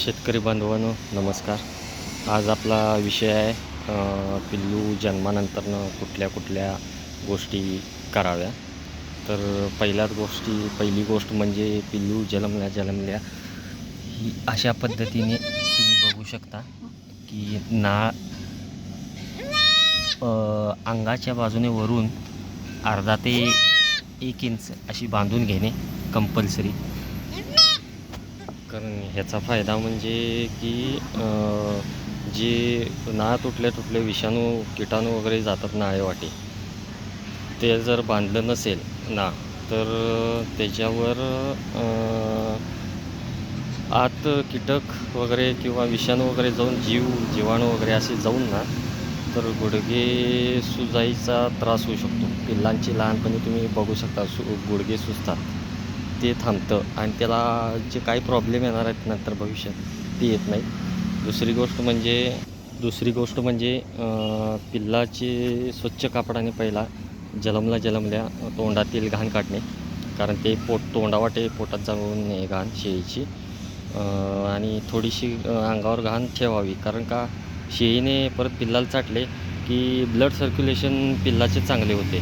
शेतकरी बांधवांनो नमस्कार. आज आपला विषय आहे पिल्लू जन्मानंतरनं कुठल्या कुठल्या गोष्टी कराव्या. तर पहिल्याच गोष्टी पहिली गोष्ट म्हणजे पिल्लू जन्मल्या जन्मल्या ही अशा पद्धतीने तुम्ही बघू शकता की नाळ अंगाच्या बाजूने वरून अर्धा ते एक इंच अशी बांधून घेणे कंपल्सरी कारण ह्याचा फायदा म्हणजे की जे नाळ तुटल्या तुटले विषाणू किटाणू वगैरे जातात नाळेवाटे ते जर बांधलं नसेल ना तर त्याच्यावर आत कीटक वगैरे किंवा विषाणू वगैरे जाऊन जीव जीवाणू वगैरे असे जाऊन ना तर गुडघे सुजाईचा त्रास होऊ शकतो. पिल्लांची लहानपणी तुम्ही बघू शकता सु गुडघे सुजतात. ते थांबतं आणि त्याला जे काही प्रॉब्लेम येणार आहेत नंतर भविष्यात ते येत नाही. दुसरी गोष्ट म्हणजे दुसरी गोष्ट म्हणजे पिल्लाचे स्वच्छ कापडाने पहिला जलमला जलमल्या तोंडातील घाण काढणे. कारण ते पोट तोंडावाटे पोटात जाऊन नये घाण शेळीची. आणि थोडीशी अंगावर घाण ठेवावी. कारण का शेळीने परत पिल्लाला चाटले की ब्लड सर्क्युलेशन पिल्लाचे चांगले होते.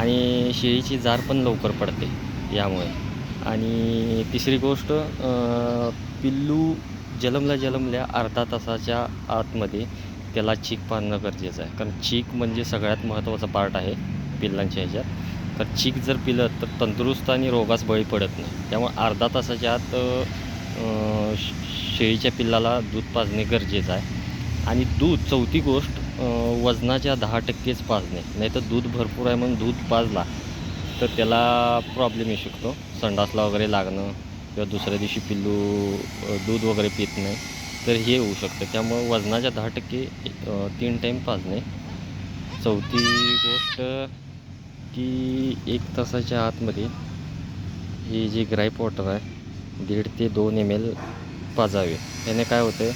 आणि शेळीची जार पण लवकर पडते यामुळे. आणि तिसरी गोष्ट पिल्लू जलमल्या जलमल्या अर्धा तासाच्या आतमध्ये त्याला चीक पाळणं गरजेचं आहे. कारण चीक म्हणजे सगळ्यात महत्त्वाचा पार्ट आहे पिल्लांच्या ह्याच्यात. तर चीक जर पिलं तर तंदुरुस्त आणि रोगास बळी पडत नाही. त्यामुळे अर्धा तासाच्या आत श- शेळीच्या पिल्लाला दूध पाजणे गरजेचं आहे. आणि दूध चौथी गोष्ट वजनाच्या दहा टक्केच पाजणे. नाही तर दूध भरपूर आहे म्हणून दूध पाजला तर त्याला प्रॉब्लेम येऊ शकतो. संडासला वगैरे लागणं किंवा दुसऱ्या दिवशी पिल्लू दूध वगैरे पित नाही तर हे होऊ शकतं. त्यामुळं वजनाच्या दहा टक्के तीन टाईम पाजणे चौथी गोष्ट की एक तासाच्या आतमध्ये हे जे ग्राईप वॉटर आहे दीड ते दोन एम एल पाजावे. याने काय होतं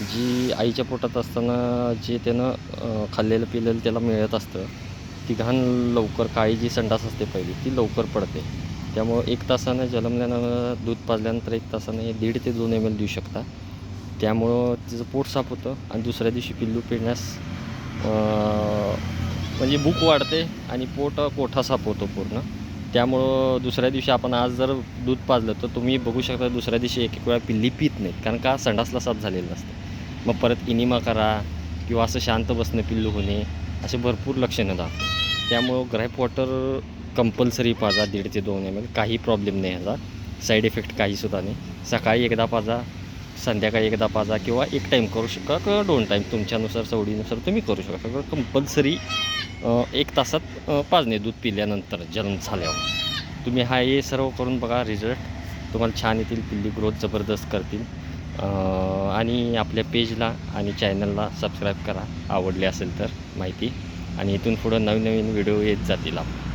जी आईच्या पोटात असताना जे त्यानं खाल्लेलं पिलेलं त्याला मिळत असतं ती घाण लवकर काळी जी संडास असते पहिली ती लवकर पडते. त्यामुळं एक तासानं जन्मल्यानं दूध पाजल्यानंतर एक तासानं हे दीड ते दोन एम एल देऊ शकता. त्यामुळं तिचं पोट साफ होतं आणि दुसऱ्या दिवशी पिल्लू पिण्यास म्हणजे भूक वाढते आणि पोट कोठा साफ होतो पूर्ण. त्यामुळं दुसऱ्या दिवशी आपण आज जर दूध पाजलं तर तुम्ही बघू शकता दुसऱ्या दिवशी एक एक वेळा पिल्ली पित नाहीत कारण का? संडासला साफ झालेलं नसतं. मग परत इनिमा करा किंवा असं शांत बसणं पिल्लू होणे असे भरपूर लक्षणं दाखवतात. त्यामुळं ग्रॅप वॉटर कंपल्सरी पाजा दीड ते दोन एम एल काही प्रॉब्लेम नाही ह्याचा साईड इफेक्ट काहीसुद्धा नाही. सकाळी एकदा पाजा संध्याकाळी एकदा पाजा किंवा एक टाईम करू शकता किंवा दोन टाईम तुमच्यानुसार सवडीनुसार तुम्ही करू शकता. कंपल्सरी एक तासात पाजणे दूध पिल्यानंतर जन्म झाल्यावर. तुम्ही हा हे सर्व करून बघा रिझल्ट तुम्हाला छान येतील पिल्ली ग्रोथ जबरदस्त करतील. आणि आपल्या पेजला आणि चॅनलला सबस्क्राईब करा. आवडले असेल तर माहिती. आणि इथून पुढं नवीन नवीन व्हिडिओ येत जातील आपण